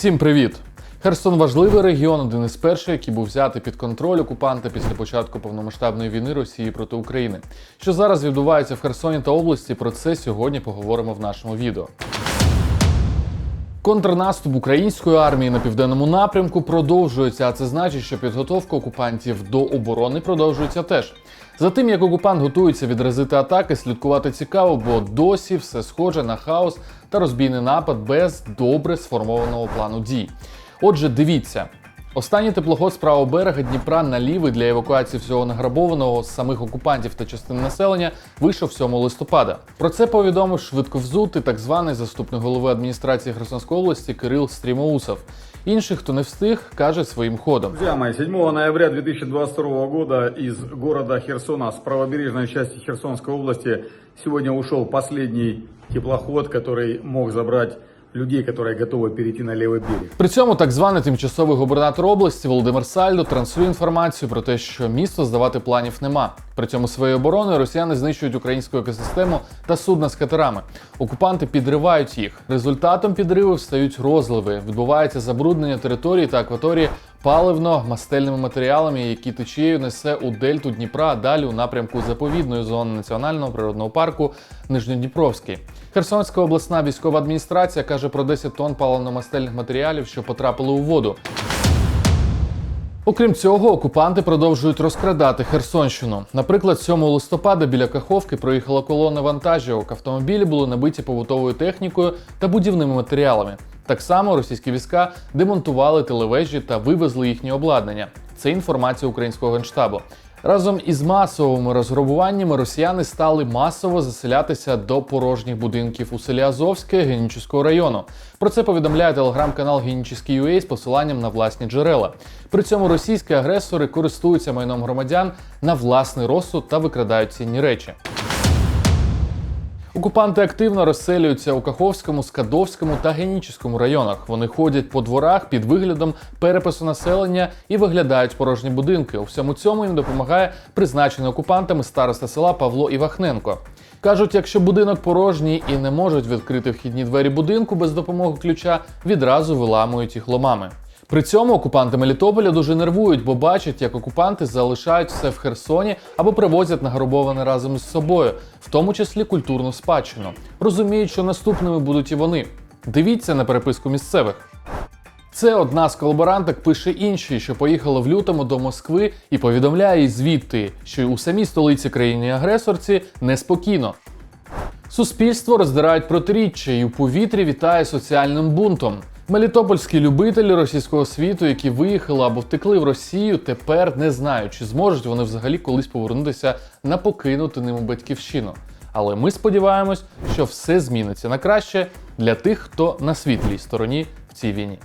Всім привіт! Херсон важливий регіон, один із перших, який був взятий під контроль окупанта після початку повномасштабної війни Росії проти України. Що зараз відбувається в Херсоні та області, про це сьогодні поговоримо в нашому відео. Контрнаступ української армії на південному напрямку продовжується, а це значить, що підготовка окупантів до оборони продовжується теж. За тим, як окупант готується відразити атаки, слідкувати цікаво, бо досі все схоже на хаос та розбійний напад без добре сформованого плану дій. Отже, дивіться. Останній теплоход з правого берега Дніпра на лівий для евакуації всього награбованого з самих окупантів та частин населення вийшов 7 листопада. Про це повідомив швидковзутий так званий заступник голови адміністрації Херсонської області Кирил Стрімоусов. Інших, хто не встиг, каже своїм ходом. Друзья мои, 7 ноября 2022 года из города Херсона с правобережной части Херсонской области сегодня ушел последний теплоход, который мог забрать людей, которые готовы перейти на левый берег. При цьому так званий тимчасовий губернатор області Володимир Сальдо транслює інформацію про те, що місто здавати планів нема. При цьому своєю обороною росіяни знищують українську екосистему та судна з катерами. Окупанти підривають їх. Результатом підривів стають розливи. Відбувається забруднення території та акваторії паливно-мастельними матеріалами, які течією несе у дельту Дніпра, далі у напрямку заповідної зони національного природного парку Нижньодніпровський. Херсонська обласна військова адміністрація каже про 10 тонн паливно-мастельних матеріалів, що потрапили у воду. Окрім цього, окупанти продовжують розкрадати Херсонщину. Наприклад, 7 листопада біля Каховки проїхала колона вантажівок. Автомобілі були набиті побутовою технікою та будівними матеріалами. Так само російські війська демонтували телевежі та вивезли їхнє обладнання. Це інформація українського генштабу. Разом із масовими розграбуваннями росіяни стали масово заселятися до порожніх будинків у селі Азовське Генічеського району. Про це повідомляє телеграм-канал Генічеський UA з посиланням на власні джерела. При цьому російські агресори користуються майном громадян на власний розсуд та викрадають цінні речі. Окупанти активно розселюються у Каховському, Скадовському та Генічеському районах. Вони ходять по дворах під виглядом перепису населення і виглядають порожні будинки. У всьому цьому їм допомагає призначений окупантами староста села Павло Івахненко. Кажуть, якщо будинок порожній і не можуть відкрити вхідні двері будинку без допомоги ключа, відразу виламують їх ломами. При цьому окупанти Мелітополя дуже нервують, бо бачать, як окупанти залишають все в Херсоні або привозять награбоване разом із собою, в тому числі культурну спадщину. Розуміють, що наступними будуть і вони. Дивіться на переписку місцевих. Це одна з колаборанток пише іншій, що поїхала в лютому до Москви і повідомляє звідти, що у самій столиці країни-агресорці неспокійно. Суспільство роздирають протиріччя і у повітрі вітає соціальним бунтом. Мелітопольські любителі російського світу, які виїхали або втекли в Росію, тепер не знають, чи зможуть вони взагалі колись повернутися на покинуту ними батьківщину. Але ми сподіваємось, що все зміниться на краще для тих, хто на світлій стороні в цій війні.